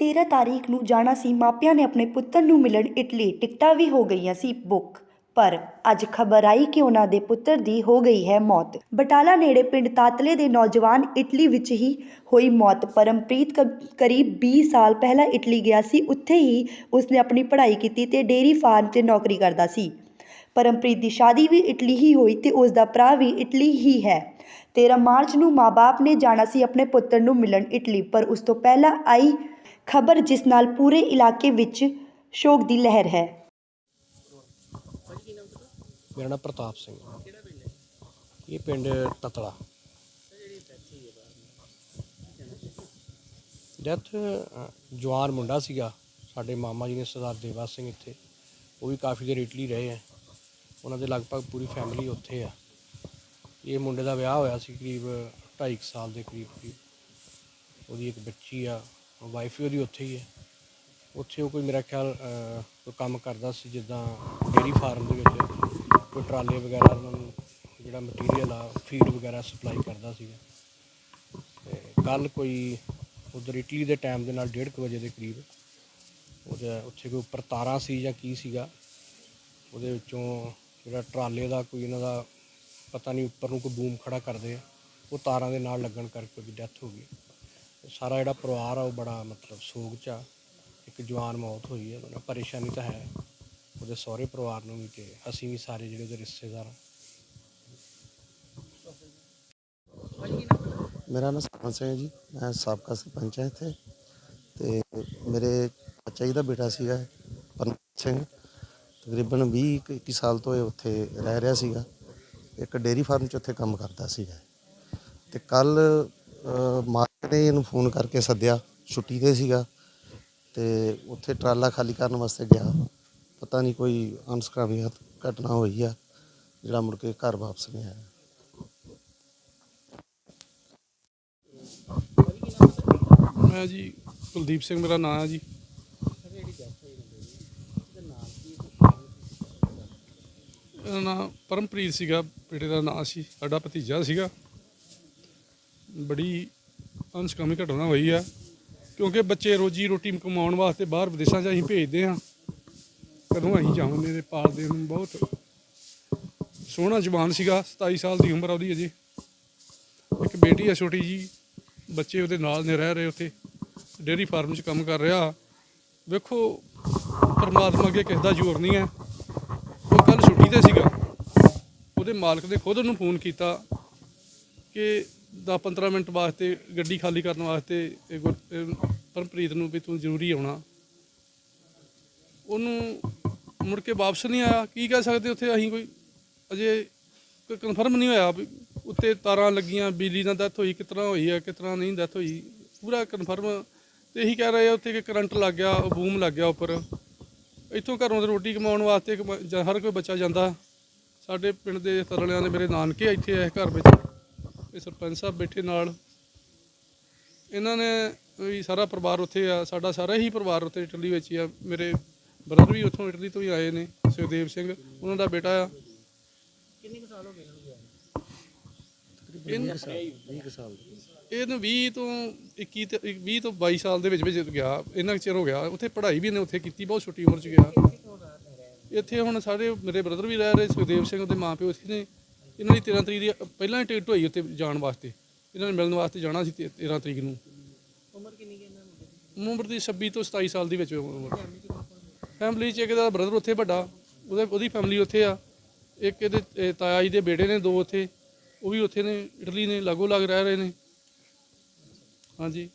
13 ਤਾਰੀਖ ਨੂੰ ਜਾਣਾ ਸੀ, ਮਾਪਿਆਂ ਨੇ ਆਪਣੇ ਪੁੱਤਰ ਨੂੰ ਮਿਲਣ ਇਟਲੀ। ਟਿਕਟਾਂ ਵੀ ਹੋ ਗਈਆਂ ਸੀ ਬੁੱਕ। ਪਰ ਅੱਜ ਖਬਰ ਆਈ ਕਿ ਉਹਨਾਂ ਦੇ ਪੁੱਤਰ ਦੀ ਹੋ ਗਈ ਹੈ ਮੌਤ। ਬਟਾਲਾ ਨੇੜੇ ਪਿੰਡ ਤਾਤਲੇ ਦੇ ਨੌਜਵਾਨ ਇਟਲੀ ਵਿੱਚ ਹੀ ਹੋਈ ਮੌਤ। ਪਰਮਪ੍ਰੀਤ ਕ- ਕਰੀਬ 20 ਸਾਲ ਪਹਿਲਾਂ ਇਟਲੀ ਗਿਆ ਸੀ, ਉੱਥੇ ਹੀ ਉਸਨੇ ਆਪਣੀ ਪੜ੍ਹਾਈ ਕੀਤੀ ਤੇ ਡੇਅਰੀ ਫਾਰਮ 'ਤੇ ਨੌਕਰੀ ਕਰਦਾ ਸੀ। ਪਰਮਪ੍ਰੀਤ ਦੀ ਸ਼ਾਦੀ ਵੀ ਇਟਲੀ ਹੀ ਹੋਈ ਤੇ ਉਸ ਦਾ ਭਰਾ ਵੀ ਇਟਲੀ ਹੀ ਹੈ। 13 ਮਾਰਚ ਨੂੰ ਮਾਪੇ ਨੇ ਜਾਣਾ ਸੀ ਆਪਣੇ ਪੁੱਤਰ ਨੂੰ ਮਿਲਣ ਇਟਲੀ, ਪਰ ਉਸ ਤੋਂ ਪਹਿਲਾਂ ਆਈ ਖਬਰ ਜਿਸ ਨਾਲ ਪੂਰੇ ਇਲਾਕੇ ਵਿੱਚ ਸ਼ੋਕ ਦੀ ਲਹਿਰ ਹੈ। ਮੇਰਾ ਨਾਮ ਪ੍ਰਤਾਪ ਸਿੰਘ ਇਹ ਪਿੰਡ ਤਤਲਾ। ਡੈਥ ਜਵਾਨ ਮੁੰਡਾ ਸੀਗਾ। ਸਾਡੇ ਮਾਮਾ ਜੀ ਨੇ ਸਰਦਾਰ ਦੇਵਾ ਸਿੰਘ ਇੱਥੇ। ਉਹ ਵੀ ਕਾਫੀ ਦੇਰ ਇਟਲੀ ਰਹੇ ਹੈ। ਉਹਨਾਂ ਦੇ ਲਗਭਗ ਪੂਰੀ ਫੈਮਿਲੀ ਉੱਥੇ ਆ। ਇਹ ਮੁੰਡੇ ਦਾ ਵਿਆਹ ਹੋਇਆ ਸੀ ਕਰੀਬ 2.5 ਸਾਲ ਦੇ ਕਰੀਬ ਕਰੀਬ ਉਹਦੀ ਇੱਕ ਬੱਚੀ ਆ। ਵਾਈਫ ਵੀ ਉਹਦੀ ਉੱਥੇ ਹੀ ਹੈ। ਉੱਥੇ ਉਹ ਕੋਈ ਮੇਰਾ ਖਿਆਲ ਕੋਈ ਕੰਮ ਕਰਦਾ ਸੀ ਜਿੱਦਾਂ ਡੇਰੀ ਫਾਰਮ ਦੇ ਵਿੱਚ। ਕੋਈ ਟਰਾਲੇ ਵਗੈਰਾ ਉਹਨਾਂ ਨੂੰ ਜਿਹੜਾ ਮਟੀਰੀਅਲ ਆ ਫੀਡ ਵਗੈਰਾ ਸਪਲਾਈ ਕਰਦਾ ਸੀਗਾ। ਤੇ ਕੱਲ ਕੋਈ ਉਧਰ ਇਟਲੀ ਦੇ ਟਾਈਮ ਦੇ ਨਾਲ 1:30 ਵਜੇ ਦੇ ਕਰੀਬ ਉਹਦੇ ਉੱਥੇ ਕੋਈ ਉੱਪਰ ਤਾਰਾਂ ਸੀ ਜਾਂ ਕੀ ਸੀਗਾ, ਉਹਦੇ ਵਿੱਚੋਂ ਜਿਹੜਾ ਟਰਾਲੇ ਦਾ ਕੋਈ ਇਹਨਾਂ ਦਾ ਪਤਾ ਨਹੀਂ ਉੱਪਰ ਨੂੰ ਕੋਈ ਬੂਮ ਖੜਾ ਕਰਦੇ ਆ, ਉਹ ਤਾਰਾਂ ਦੇ ਨਾਲ ਲੱਗਣ ਕਰਕੇ ਉਹਦੀ ਡੈਥ ਹੋ ਗਈ। ਸਾਰਾ ਜਿਹੜਾ ਪਰਿਵਾਰ ਆ ਉਹ ਬੜਾ ਮਤਲਬ ਸੋਗ ਚ ਆ। ਇੱਕ ਜਵਾਨ ਮੌਤ ਹੋਈ ਹੈ ਮਤਲਬ ਪਰੇਸ਼ਾਨੀ ਤਾਂ ਹੈ। ਉਹਦੇ ਸਹੁਰੇ ਪਰਿਵਾਰ ਨੂੰ ਵੀ ਤੇ ਅਸੀਂ ਵੀ ਸਾਰੇ ਜਿਹੜੇ ਉਹਦੇ ਰਿਸ਼ਤੇਦਾਰ ਆ। ਮੇਰਾ ਨਾਮ ਸਰਪੰਚ ਸਿੰਘ ਹੈ ਜੀ। ਮੈਂ ਸਾਬਕਾ ਸਰਪੰਚ ਹਾਂ ਇੱਥੇ। ਤੇ ਮੇਰੇ ਚਾਚਾ ਜੀ ਦਾ ਬੇਟਾ ਸੀਗਾ ਪਰਮ ਸਿੰਘ। ਤਕਰੀਬਨ 20 ਕੁ 21 ਸਾਲ ਤੋਂ ਇਹ ਉੱਥੇ ਰਹਿ ਰਿਹਾ ਸੀਗਾ। ਇੱਕ ਡੇਰੀ ਫਾਰਮ 'ਚ ਉੱਥੇ ਕੰਮ ਕਰਦਾ ਸੀਗਾ। ਤੇ ਕੱਲ ਮਾਲਕ ਨੇ ਇਹਨੂੰ ਫੋਨ ਕਰਕੇ ਸੱਦਿਆ, ਛੁੱਟੀ ਤੇ ਸੀਗਾ ਤੇ ਉੱਥੇ ਟਰਾਲਾ ਖਾਲੀ ਕਰਨ ਵਾਸਤੇ ਗਿਆ। ਪਤਾ ਨਹੀਂ ਕੋਈ ਅਨਸਕਾਮੀ ਘਟਨਾ ਹੋਈ ਆ, ਜਿਹੜਾ ਮੁੜ ਕੇ ਘਰ ਵਾਪਸ ਨਹੀਂ ਆਇਆ। ਮੈਂ ਜੀ ਕੁਲਦੀਪ ਸਿੰਘ, ਮੇਰਾ ਨਾਮ ਹੈ ਜੀ। ਇਹਦਾ ਨਾਮ ਪਰਮਪ੍ਰੀਤ ਸੀਗਾ, ਬੇਟੇ ਦਾ ਨਾਮ ਸੀ, ਸਾਡਾ ਭਤੀਜਾ ਸੀਗਾ। ਬੜੀ ਅਨਸਕਾਮੀ ਘਟਨਾ ਹੋਈ ਆ, ਕਿਉਂਕਿ ਬੱਚੇ ਰੋਜੀ ਰੋਟੀ ਕਮਾਉਣ ਵਾਸਤੇ ਬਾਹਰ ਵਿਦੇਸ਼ਾਂ 'ਚ ਅਸੀਂ ਭੇਜਦੇ ਆ ਕਦੋਂ ਅਸੀਂ ਜਾਵਾਂਗੇ ਤੇ ਪਾਲਦੇ ਨੂੰ? ਬਹੁਤ ਸੋਹਣਾ ਜਵਾਨ ਸੀਗਾ 27 ਸਾਲ ਦੀ ਉਮਰ ਆ ਉਹਦੀ ਅਜੇ। ਇੱਕ ਬੇਟੀ ਆ ਛੋਟੀ ਜੀ, ਬੱਚੇ ਉਹਦੇ ਨਾਲ ਨੇ ਰਹਿ ਰਹੇ ਉੱਥੇ, ਡੇਅਰੀ ਫਾਰਮ 'ਚ ਕੰਮ ਕਰ ਰਿਹਾ। ਵੇਖੋ, ਪਰਮਾਤਮਾ ਅੱਗੇ ਕਿਸੇ ਦਾ ਜ਼ੋਰ ਨਹੀਂ ਹੈ। ਉਹ ਕੱਲ ਛੁੱਟੀ ਤੇ ਸੀਗਾ। ਉਹਦੇ ਮਾਲਕ ਨੇ ਖੁਦ ਉਹਨੂੰ ਫੋਨ ਕੀਤਾ ਕਿ 10-15 ਮਿੰਟ ਵਾਸਤੇ ਗੱਡੀ ਖਾਲੀ ਕਰਨ ਵਾਸਤੇ ਇਹ ਗੁਰ- ਇਹ ਪਰਮਪ੍ਰੀਤ ਨੂੰ ਵੀ ਤੂੰ ਜ਼ਰੂਰੀ ਆਉਣਾ। ਉਹਨੂੰ ਮੁੜ ਕੇ ਵਾਪਸ ਨਹੀਂ ਆਇਆ। ਕੀ ਕਹਿ ਸਕਦੇ ਉੱਥੇ ਅਸੀਂ ਕੋਈ? ਅਜੇ ਕੋਈ ਕਨਫਰਮ ਨਹੀਂ ਹੋਇਆ ਵੀ ਉੱਤੇ ਤਾਰਾਂ ਲੱਗੀਆਂ, ਬਿਜਲੀ ਨਾਲ ਡੈਥ ਹੋਈ ਕਿਸ ਤਰ੍ਹਾਂ ਹੋਈ ਹੈ ਕਿਸ ਤਰ੍ਹਾਂ ਨਹੀਂ ਡੈਥ ਹੋਈ। ਪੂਰਾ ਕਨਫਰਮ ਤੇ ਇਹੀ ਕਹਿ ਰਹੇ ਆ ਉੱਥੇ ਕਿ ਕਰੰਟ ਲੱਗ ਗਿਆ, ਉਹ ਬੂਮ ਲੱਗ ਗਿਆ ਉੱਪਰ। ਇੱਥੋਂ ਘਰੋਂ ਤੇ ਰੋਟੀ ਕਮਾਉਣ ਵਾਸਤੇ ਇੱਕ ਜਾਂ ਹਰ ਕੋਈ ਬੱਚਾ ਜਾਂਦਾ। ਸਾਡੇ ਪਿੰਡ ਦੇ ਤਰਲਿਆਂ ਦੇ ਮੇਰੇ ਨਾਨਕੇ ਇੱਥੇ ਆ ਇਸ ਘਰ ਵਿੱਚ। ਇਹ ਸਰਪੰਚ ਸਾਹਿਬ ਬੈਠੇ ਨਾਲ। ਇਹਨਾਂ ਨੇ ਵੀ ਸਾਰਾ ਪਰਿਵਾਰ ਉੱਥੇ ਆ ਸਾਡਾ ਸਾਰਾ ਹੀ ਪਰਿਵਾਰ ਉੱਥੇ ਇਟਲੀ ਵਿੱਚ ਹੀ ਆ। ਮੇਰੇ ਬ੍ਰਦਰ ਵੀ ਉੱਥੋਂ ਇਟਲੀ ਤੋਂ ਹੀ ਆਏ ਨੇ ਸੁਖਦੇਵ ਸਿੰਘ ਉਹਨਾਂ ਦਾ ਬੇਟਾ ਆ। ਕਿੰਨੇ ਕੁ ਸਾਲ ਹੋ ਗਏ 20 ਸਾਲ। ਇਹਨੂੰ 20 ਤੋਂ 21 ਤੇ 20 ਤੋਂ 22 ਸਾਲ ਦੇ ਵਿੱਚ ਵਿੱਚ ਗਿਆ ਕੁ ਚਿਰ ਹੋ ਗਿਆ। ਉੱਥੇ ਪੜ੍ਹਾਈ ਵੀ ਇਹਨੇ ਉੱਥੇ ਕੀਤੀ ਬਹੁਤ ਛੋਟੀ ਉਮਰ 'ਚ ਗਿਆ। ਇੱਥੇ ਹੁਣ ਸਾਰੇ ਮੇਰੇ ਬ੍ਰਦਰ ਵੀ ਰਹਿ ਰਹੇ ਸੁਖਦੇਵ ਸਿੰਘ ਦੇ ਮਾਂ ਪਿਓ ਇੱਥੇ ਨੇ। ਇਹਨਾਂ ਦੀ 13 ਤਰੀਕ ਦੀ ਪਹਿਲਾਂ ਹੀ ਟਿਕਟ ਹੋਈ ਉੱਥੇ ਜਾਣ ਵਾਸਤੇ। ਇਹਨਾਂ ਨੇ ਮਿਲਣ ਵਾਸਤੇ ਜਾਣਾ ਸੀ 13 ਤਰੀਕ ਨੂੰ। ਉਮਰ ਕਿੰਨੀ ਹੈ ਇਹਨਾਂ ਉਮਰ ਦੀ 26 ਤੋਂ 27 ਸਾਲ ਦੀ ਵਿੱਚ ਉਮਰ। ਫੈਮਿਲੀ 'ਚ ਇੱਕ ਦਾ ਬ੍ਰਦਰ ਉੱਥੇ ਵੱਡਾ ਉਹਦੇ ਉਹਦੀ ਫੈਮਿਲੀ ਉੱਥੇ ਆ। ਇੱਕ ਇਹਦੇ ਇਹ ਤਾਇਆ ਜੀ ਦੇ ਬੇਟੇ ਨੇ ਦੋ ਉੱਥੇ। ਉਹ ਵੀ ਉੱਥੇ ਨੇ ਇਟਲੀ ਨੇ ਲਾਗੋ ਲੱਗ ਰਹਿ ਰਹੇ ਨੇ। ਹਾਂਜੀ।